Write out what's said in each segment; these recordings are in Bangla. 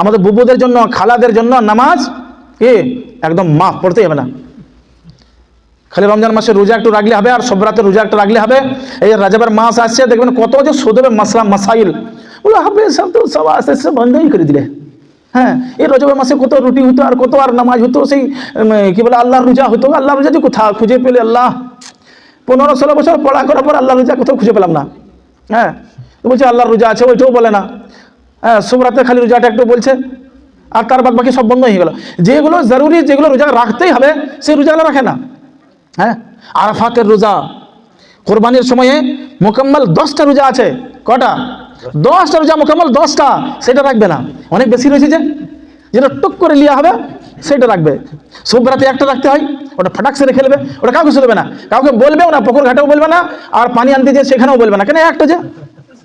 আমাদের বুবুদের জন্য, খালাদের জন্য নামাজ কি? একদম মাফ, পড়তেই হবে না। খালি রমজান মাসে রোজা একটু রাখলে হবে আর সব রাতে রোজা একটু রাখলে হবে। এই রাজাবের মাস আসছে, দেখবেন কত যে সুদবে মাসলা, মাসাইল। বলে হবে সব তো সব আস্তে আস্তে বন্ধই করে দিলে। হ্যাঁ এই রজবের মাসে কত রুটি হতো আর কত আর নামাজ হতো, সেই কি বলে, আল্লাহর রোজা হতো। আল্লাহ রোজা যে কোথাও খুঁজে পেলে আল্লাহ? পনেরো ষোলো বছর পড়া করার পর আল্লাহ রোজা কোথাও খুঁজে পেলাম না। হ্যাঁ বলছে, আল্লাহর রোজা আছে ওইটাও বলে না। হ্যাঁ সব রাতে খালি রোজাটা একটু বলছে। আর তার বাদ বাকি সব বন্ধ হয়ে গেল। যেগুলো জরুরি, যেগুলো রোজা রাখতেই হবে সেই রোজাগুলো রাখে না। হ্যাঁ আরাফাতের রোজা। কোরবানির সময়ে মোকাম্মল দশটা রোজা আছে। কটা? দশটা রোজা, মোকাম্মল দশটা। সেটা রাখবে না। অনেক বেশি রয়েছে যে, যেটা টুক করে লিয়া হবে, সেটা রাখবে। সব রাতে একটা রাখতে হয়, ওটা ফটাক সে রেখে নেবে, ওটা কাউকে শুনবে না। কাউকে বলবেও না, পুকুর ঘাটেও বলবে না, আর পানি আনতে যে সেখানেও বলবে না। কেন একটা যে?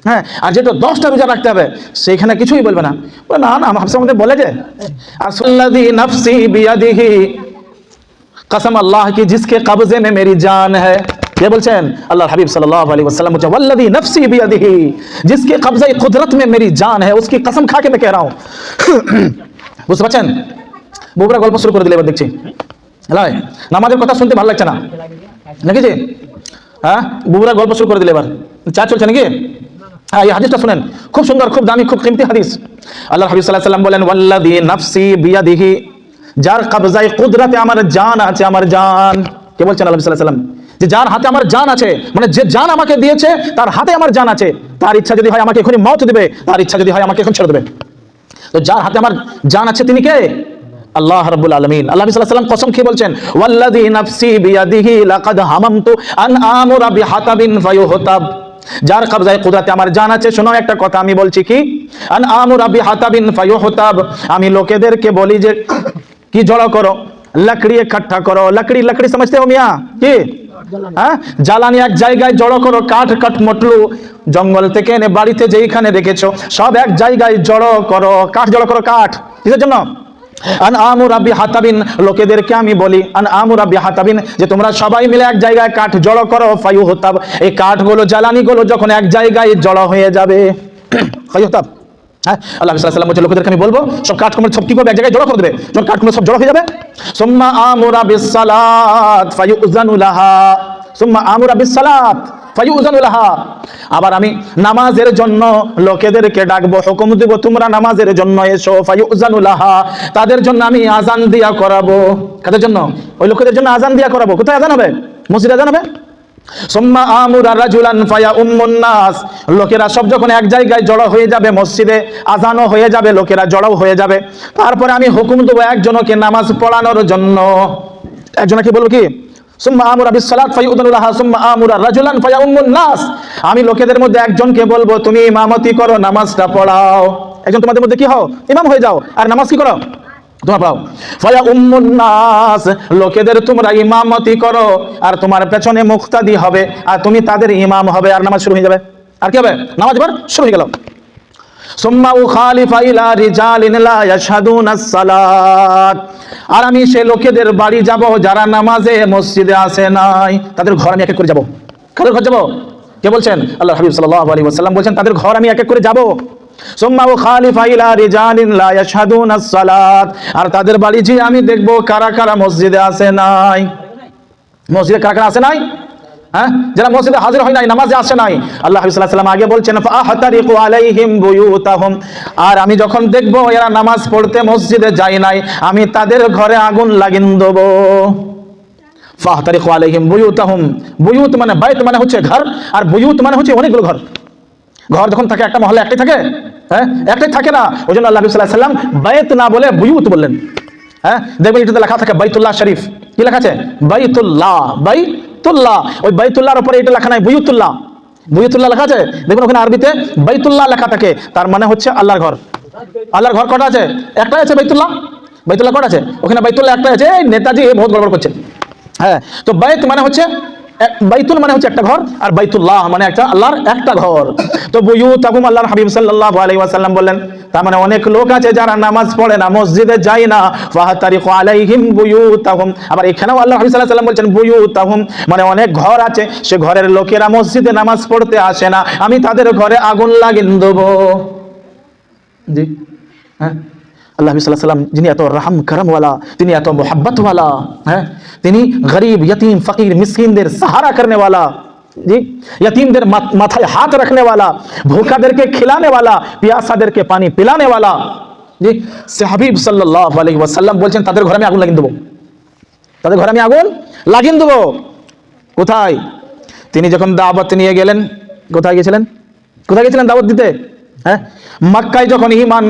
হ্যাঁ আর যেটা দশটা রোজা রাখতে হবে সেখানে কিছুই বলবে না বলে, না না ভাবসার মধ্যে বলে যে আর সুল্লাদি নফসি বিয়াদিহি कसम अल्लाह की जिसके कब्जे में मेरी जान है ये বলছেন আল্লাহ হাবিব সাল্লাল্লাহু আলাইহি ওয়াসাল্লাম বলছেন वल्लदी नफ्सी बियदिही जिसके कब्जे कुदरत में मेरी जान है उसकी कसम खा के मैं कह रहा हूं বুঝতে পারছেন বউরা গল্প শুরু করে দিলে এবার দেখছি লাই নামাজের কথা শুনতে ভালো লাগছে না নাকি জি হ্যাঁ বউরা গল্প শুরু করে দিলে এবার চা চলছে নাকি হ্যাঁ এই হাদিসটা শুনেন। খুব সুন্দর, খুব দামি, খুব কিমতি হাদিস। আল্লাহ হাবিব সাল্লাহ সাল্লাম বলেন ওয়াল্লাদি নফসি বিয়াদিহি যার কবজায় কুদরতে আমার জান আছে, আমার জান। কে বলছেন আল্লাহ সাল্লাহ সাল্লাম যে যার হাতে আমার জান আছে মানে যে জান আমাকে দিয়েছে, তার হাতে আমার জান আছে। তার ইচ্ছা যদি হয় আমাকে এখনই মত দেবে, তার ইচ্ছা যদি হয় আমাকে এখন ছেড়ে দেবে। তো যার হাতে আমার জান আছে, তিনি কে? আল্লাহ রাব্বুল আলামিন। আল্লাহ নবী সাল্লাল্লাহু আলাইহি কসম খেয়ে বলছেন, ওয়াল্লাযী নাফসি বিয়াদিহি লাকাদ হামামতু আন আমুরা বিহাতাবিন ফায়ুহতাব যার কবজায় কুদরতে আমার জান আছে, শোনো একটা কথা, আমি বলছি কি? আন আমুর আবি হাতাবিন ফায়ুহতাব। আমি লোকেদেরকে বলি যে, কি জড়ো করো? লাকড়ি ইকট্ঠা করো। লাকড়ি লাকড়ি समझते हो মিয়া? কি? হ্যাঁ? জ্বালানি এক জায়গায় জড়ো করো, কাঠ কাঠ, মটলু। জঙ্গল থেকে এনে বাড়িতে যেইখানে রেখেছো, সব এক জায়গায় জড়ো করো। কাঠ জড়ো করো, কাঠ। কিসের জন্য? আন আমু রাব্বি হাতাবিন, লোকেদেরকে আমি বলি, আন আমু রাব্বি হাতাবিন, যে তোমরা সবাই মিলে এক জায়গায় কাঠ জড়ো করো, ফায়ু হতাব। এই কাঠগুলো, জ্বালানিগুলো যখন এক জায়গায় জড়ো হয়ে যাবে, ফায়ু হতাব। হ্যাঁ আল্লাহ আমি বলব সব এক জায়গায় জড়ো কাঠকুমড়ো সব জড়ো হয়ে যাবে? আবার আমি নামাজের জন্য লোকেদেরকে ডাকবো, হুকুম দেব, তোমরা নামাজের জন্য এসো, ফায়ুজানু লাহা। তাদের জন্য আমি আজান দিয়া করাবো। কাদের জন্য? ওই লোকেদের জন্য আজান দিয়া করাবো। কোথায় আজান হবে? মসজিদে আজান হবে? লোকেরা সব যখন এক জায়গায় জড়ো হয়ে যাবে, মসজিদে আজানও হয়ে যাবে, লোকেরা জড়ো হয়ে যাবে। তারপরে আমি হুকুম দেবো একজনকে নামাজ পড়ানোর জন্য। একজনকে বলব কি? সুম্মা আমুরা বিসসালাত ফায়ুদানুলাহা সুম্মা আমুরা রাজুলান ফায়া উম্মুন নাস। আমি লোকেদের মধ্যে একজনকে বলব, তুমি ইমামতি করো, নামাজটা পড়াও। একজন তোমাদের মধ্যে কি হও? ইমাম হয়ে যাও। আর নামাজ কি করো? তোমার পাও ফায়া লোকেদের তোমরা ইমামতি করো, আর তোমার পেছনে মুক্তাদি হবে, আর তুমি তাদের ইমাম হবে, আর নামাজ শুরু হয়ে যাবে। আর কি হবে? নামাজ এবার শুরু হয়ে গেল। আর আমি সে লোকেদের বাড়ি যাব যারা নামাজে মসজিদে আসে নাই। তাদের ঘর আমি এক এক করে যাব। কাদের ঘর যাব? কে বলছেন? আল্লাহ হাবিব বলছেন, তাদের ঘর আমি এক এক করে যাব। লা আর তাদের বাড়ি যে আমি দেখব কারা কারা মসজিদে আসে নাই। মসজিদে কারা কারা আসে নাই? হ্যাঁ? যারা মসজিদে হাজির হয় নাই, নামাজে আসে নাই। আল্লাহ ওয়াসাল্লাম আগে বলছেন আর আমি যখন দেখব, এরা নামাজ পড়তে মসজিদে যায় নাই, আমি তাদের ঘরে আগুন লাগিয়ে দেব। ফাহতারিকু আলাইহিম বুয়ুতাহুম। বুয়ুত মানে বাইত মানে হচ্ছে ঘর, আর বুয়ুত মানে হচ্ছে অনেকগুলো ঘর। ঘর যখন থাকে, একটা মহলে একটাই থাকে? হ্যাঁ? একটাই থাকে না? ওই জন্য আল্লাহ সাল্লাহ সাল্লাম বাইত না বলে বুয়ুত বললেন। হ্যাঁ? দেখবেন এটাতে লেখা থাকে বাইতুল্লাহ শরীফ। কি লেখা আছে? বাইতুল্লাহ বাইতুল্লাহ। ওই বাইতুল্লাহর উপরে এটা লেখা নাই, বুয়ুতুল্লাহ। বুয়ুতুল্লাহ লেখা আছে? দেখুন ওখানে আরবিতে বৈতুল্লাহ লেখা থাকে। তার মানে হচ্ছে আল্লাহর ঘর। আল্লাহর ঘর কটা আছে? একটাই আছে বৈতুল্লাহ বাইতুল্লাহ কটা আছে? ওখানে বৈতুল্লাহ একটাই আছে। এই নেতাজি বহুত গড়বড় করছে। হ্যাঁ তো বাইত মানে হচ্ছে বাইতুল মানে হচ্ছে একটা ঘর আর বাইতুল্লাহ মানে একটা আল্লাহর একটা ঘর। তো বুয়ুতাহুম আল্লাহর হাবিব সাল্লাল্লাহু আলাইহি ওয়াসাল্লাম বললেন, তার মানে অনেক লোক আছে যারা নামাজ পড়ে না, মসজিদে যায় না। ফাহাতারিকু আলাইহিম বুয়ুতাহুম আবার এখানেও আল্লাহ হাবিব সাল্লাল্লাহু আলাইহি ওয়াসাল্লাম বলছেন বুয়ুতাহুম মানে অনেক ঘর আছে, সে ঘরের লোকেরা মসজিদে নামাজ পড়তে আসে না। আমি তাদের ঘরে আগুন লাগিয়ে দেবো। জি হ্যাঁ? আল্লাহ সাল্লাম যিনি এত রাহম করমওয়ালা তিনি এত মোহাব্বতওয়ালা হ্যাঁ? তিনি গরিব ইতিম ফকির, মিসকিনদের সাহারা করনেওয়ালা, জি? মাথায় হাত রাখনেওয়ালা, ভোকাদেরকে খেলানেওয়ালা, পিয়াসাদেরকে পানি পিলানেওয়ালা, জি? সাহাবিব সাল্লাহ আলহি ওয়াসাল্লাম বলছেন, তাদের ঘরে আমি আগুন লাগিয়ে দেবো। তাদের ঘরে আমি আগুন লাগিয়ে দেবো। কোথায়? তিনি যখন দাওয়াত নিয়ে গেলেন, কোথায় গেছিলেন কোথায় গেছিলেন দাওয়াত দিতে? হ্যাঁ? মক্কায় যখন ইমান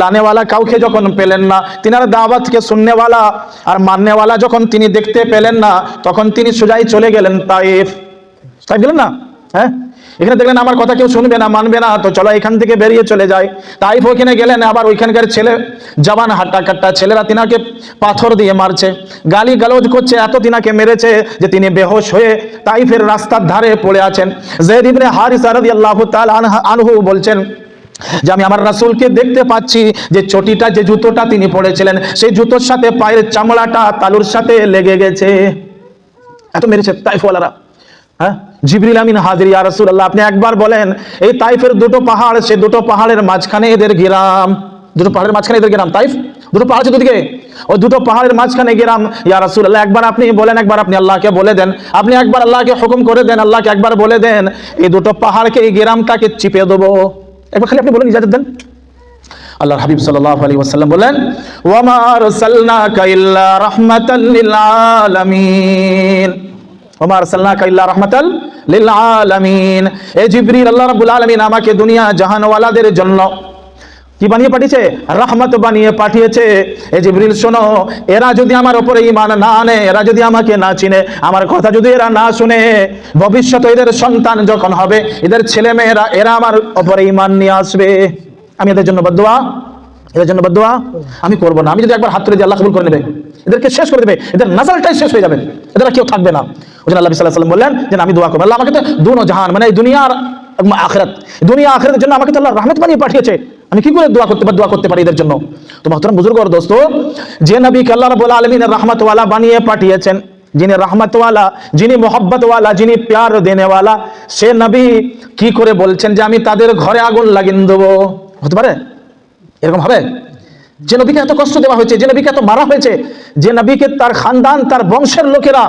লানেওয়ালা কাউকে যখন পেলেন না, তিনার দাওয়াতকে শুননেওয়ালা আর মাননেওয়ালা যখন তিনি দেখতে পেলেন না, তখন তিনি সোজাই চলে গেলেন তাইফ তাই গেলেন না? হ্যাঁ? এখানে দেখলেন আমার কথা কেউ শুনবে না, মানবে না, তো চলো এখান থেকে বেরিয়ে চলে যায় তাইফ ওখানে গেলেন, আবার ওইখানকার ছেলে জবান হাট্টা কাট্টা ছেলেরা তিনাকে পাথর দিয়ে মারছে। গালি গালজ করছে, এত তিনাকে মেরেছে যে তিনি বেহোশ হয়ে তাইফের রাস্তার ধারে পড়ে আছেন। জেদ ইবনে হারিস আনহু বলছেন যে আমি আমার রাসূলকে দেখতে পাচ্ছি যে চটিটা, যে জুতোটা তিনি পড়েছিলেন সেই জুতোর সাথে পায়ের চামড়াটা তালুর সাথে লেগে গেছে। এত মেরেছে তাইফওয়ালারা। হ্যাঁ? জিবরিল আমিন হাজির, ইয়া রাসূলুল্লাহ, আপনি একবার বলেন, এই তাইফের দুটো পাহাড়, সে দুটো পাহাড়ের মাঝখানে এদের গ্রাম। দুটো পাহাড়ের মাঝখানে এদের গ্রাম, তাইফ? দুটো পাহাড় আছে দুদিকে? ওই দুটো পাহাড়ের মাঝখানে গ্রাম, ইয়া রাসূলুল্লাহ, একবার আপনি বলেন, একবার আপনি আল্লাহকে বলে দেন। আপনি একবার আল্লাহকে হুকুম করে দেন, আল্লাহকে একবার বলে দেন, এই দুটো পাহাড়কে, এই গ্রামটাকে চিপে দেবো। একবার খালি আপনি বলেন, ইজাজত দেন। আল্লাহ হাবিব সাল্লাহ আলী ওয়াসাল্লাম বলেন, ওয়ামা আরসালনাকা ইল্লা রাহমাতাল লিল আলামিন ওমা আরসালনাকা ইল্লা রাহমাতাল লিল আলামিন এ জিবরিল, আল্লাহ রাব্বুল আলামিন আমাকে দুনিয়া জাহানওয়ালাদের জন্য কি বানিয়ে পাঠিয়েছে? রহমত বানিয়ে পাঠিয়েছে। এ জিবরিল, শোনো, এরা যদি আমার ওপরে ইমান না আনে, এরা যদি আমাকে না চিনে, আমার কথা যদি এরা না শুনে ভবিষ্যতে এদের সন্তান যখন হবে, এদের ছেলে মেয়েরা এরা আমার ওপরে ইমান নিয়ে আসবে। আমি এদের জন্য বদুয়া, এদের জন্য বদুয়া আমি করব না। আমি যদি একবার হাত তুলে দিই আল্লাহ কবুল করে নেবে, এদেরকে শেষ করে দেবে, এদের নাজালটাই শেষ হয়ে যাবে, এদের কেউ থাকবে না। ওই জন্য আল্লাহ সাল্লাম বললেন যে, আমি দোয়া করব। আল্লাহ আমাকে তো দুনো জাহান মানে এই দুনিয়ার আখরাত, দুনিয়া আখেরাতের জন্য আমাকে তো আল্লাহ রহমত বানিয়ে পাঠিয়েছে। আমি কি করে দোয়া করতে পারি দোয়া করতে পারি এদের জন্য? তো মহতরম বুজুর্গ আর দোস্ত, যে নবী আল্লাহ রাব্বুল আলামিনের রহমতওয়ালা বানিয়ে পাঠিয়েছেন, যিনি রহমতওয়ালা, যিনি মোহব্বতওয়ালা, যিনি প্যার দেনেওয়ালা, সে নবী কি করে বলছেন যে আমি তাদের ঘরে আগুন লাগিয়ে দেবো? হতে পারে? এরকম হবে? যে নবীকে এত কষ্ট দেওয়া হয়েছে, যে নবীকে এত মারা হয়েছে, যে নবীকে তার খানদান, তার বংশের লোকেরা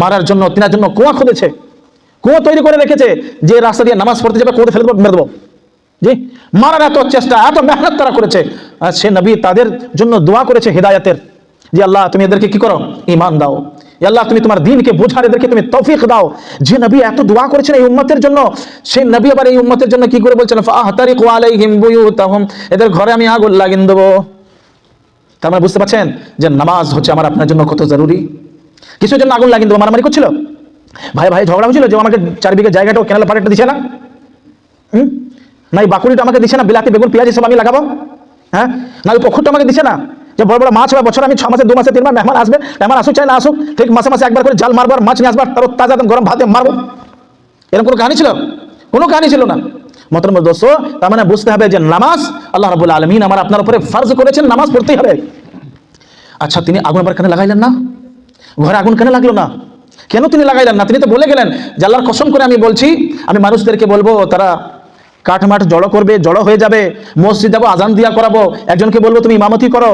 মারার জন্য, তিনার জন্য কুয়া খুঁজেছে, কুয়ো তৈরি করে রেখেছে, যে রাস্তা দিয়ে নামাজ পড়তে যাবে, কুয়োতে ফেলে দেবো, মেরে দেবো। জি, মারার এত চেষ্টা, এত মেহনত তারা করেছে। আর সে নবী তাদের জন্য দোয়া করেছে হেদায়াতের। যে আল্লাহ, তুমি এদেরকে কি করো? ইমান দাও। আল্লাহ, তুমি তোমার দিনকে বোঝার, এদেরকে তুমি তৌফিক দাও। যে নবী এত দোয়া করেছেন এই উম্মতের জন্য সেই নবী আবার এই উম্মতের জন্য কি করে বলছেন? এদের ঘরে আমি আগুন লাগিয়ে দেবো। তার মানে বুঝতে পারছেন যে নামাজ হচ্ছে আমার আপনার জন্য কত জরুরি? কিসের জন্য আগুন লাগিয়ে দেবো? মারামারি করছিল? ভাই ভাই, ঝগড়া হয়েছিল যে আমাকে চার বিঘে জায়গাটাও কেনাল পাড়েটা দিছে না? হুম? না এই বাকুড়িটা আমাকে দিছে না, বিলাতি, বেগুন, পেঁয়াজ সব আমি লাগাবো? হ্যাঁ? না পুকুরটা আমাকে দিছে না? যে বড় বড় মাছ হবে বছর আমি ছ মাসে, দু মাসে তিনবার মেহমান আসবে, মেহমান আসুক, চাই না আসুক, ঠিক মাসে মাসে একবার করে জাল মারবার মাছ নিয়ে আসবার তার তাজা একদম গরম ভাতে মারবো। এরকম কোনো কাহিনী ছিল? কোনো কাহিনী ছিল না। মতরম দোস্ত, তার মানে বুঝতে হবে যে নামাজ আল্লাহ রাবুল আলমিন আমার আপনার উপরে ফার্জ করেছেন, নামাজ পড়তেই হবে। আচ্ছা তিনি আগুন আবার কেন লাগাইলেন না? ঘরে আগুন কেন লাগল না? কেন তিনি লাগাইলেন না? তিনি তো বলে গেলেন যে আল্লাহর কসম করে আমি বলছি, আমি মানুষদেরকে বলব, তারা কাঠমাঠ জড়ো করবে, জড়ো হয়ে যাবে। মসজিদ যাব, আজান দিয়া করাবো। একজনকে বলব, তুমি ইমামতি করো।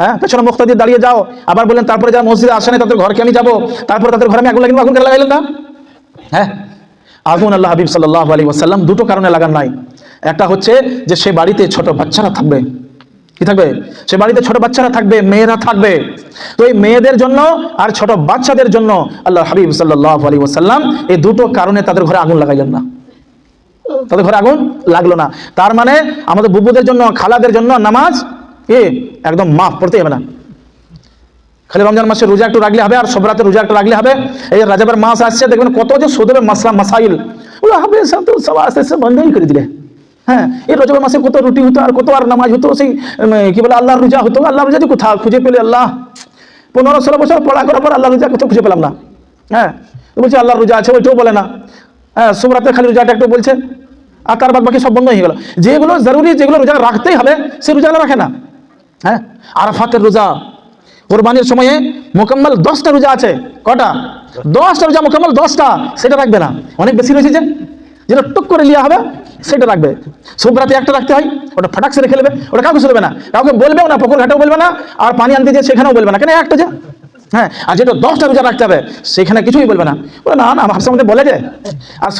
হ্যাঁ পেছনে মুক্তা দিয়ে দাঁড়িয়ে যাও। আবার বললেন, তারপরে যারা মসজিদে আসে না তাদের ঘরকে আমি যাব। তারপরে তাদের ঘরে আমি আগুন লাগিয়ে, আগুন কেন লাগাইলেন না হ্যাঁ? আগুন আল্লাহ হাবিব সাল্লাহ আলী ওয়াসাল্লাম দুটো কারণে লাগান নাই। একটা হচ্ছে যে, সে বাড়িতে ছোট বাচ্চারা থাকবে। কি থাকবে? সে বাড়িতে ছোট বাচ্চারা থাকবে, মেয়েরা থাকবে। তো এই মেয়েদের জন্য আর ছোট বাচ্চাদের জন্য আল্লাহ হাবিব সাল্লাহ আলী ওয়াসাল্লাম এই দুটো কারণে তাদের ঘরে আগুন লাগাইলেন না। তাদের ঘরে আগুন লাগল না। তার মানে আমাদের বুবুদের জন্য, খালাদের জন্য নামাজ এ একদম মাফ, পড়তে হবে না। খালি রমজান মাসে রোজা একটু রাখলে হবে আর সব রাতে রোজা একটু রাখলে হবে। এই রাজাবের মাস আসছে, দেখবেন কত যে সোদবে মাসলা মাসাইল। ওগুলো হবে সব তো সব আস্তে আস্তে বন্ধই করে দিলে হ্যাঁ এই রজবের মাসে কত রুটি হতো আর কত আর নামাজ হতো, সেই কি বলে, আল্লাহর রোজা হতো। আল্লাহ রোজা কোথাও খুঁজে পেলে আল্লাহ। পনেরো, ষোলো বছর পড়া করার পর আল্লাহ রোজা কোথাও খুঁজে পেলাম না। হ্যাঁ বলছে, আল্লাহর রোজা আছে ওইটাও বলে না। হ্যাঁ শুভরাতে খালি রোজাটা একটু বলছে। আর তার বাদ বাকি সব বন্ধ হয়ে গেল। যেগুলো জরুরি, যেগুলো রোজা রাখতেই হবে, সে রোজাগুলো রাখে না। হ্যাঁ? আরাফাতের রোজা। কোরবানির সময়ে মোকাম্মল দশটা রোজা আছে। কটা? দশটা রোজা, মোকাম্মল দশটা, সেটা রাখবে না। অনেক বেশি রয়েছে যে, যেটা টুক করে লিয়া হবে, সেটা রাখবে। শুভরাতে একটা রাখতে হয়, ওটা ফাটাক সেরে খেলবে, ওটা কাউকে শুনবে না। কাউকে বলবেও না, পুকুর ঘাটেও বলবে না, আর পানি আনতে যে সেখানেও বলবে না। কেন একটা যে? হ্যাঁ? আর যেটা দশটা রোজা রাখতে হবে, সেখানে কিছুই বলবে না। বলে, না না ভাবসার মধ্যে বলে যে আর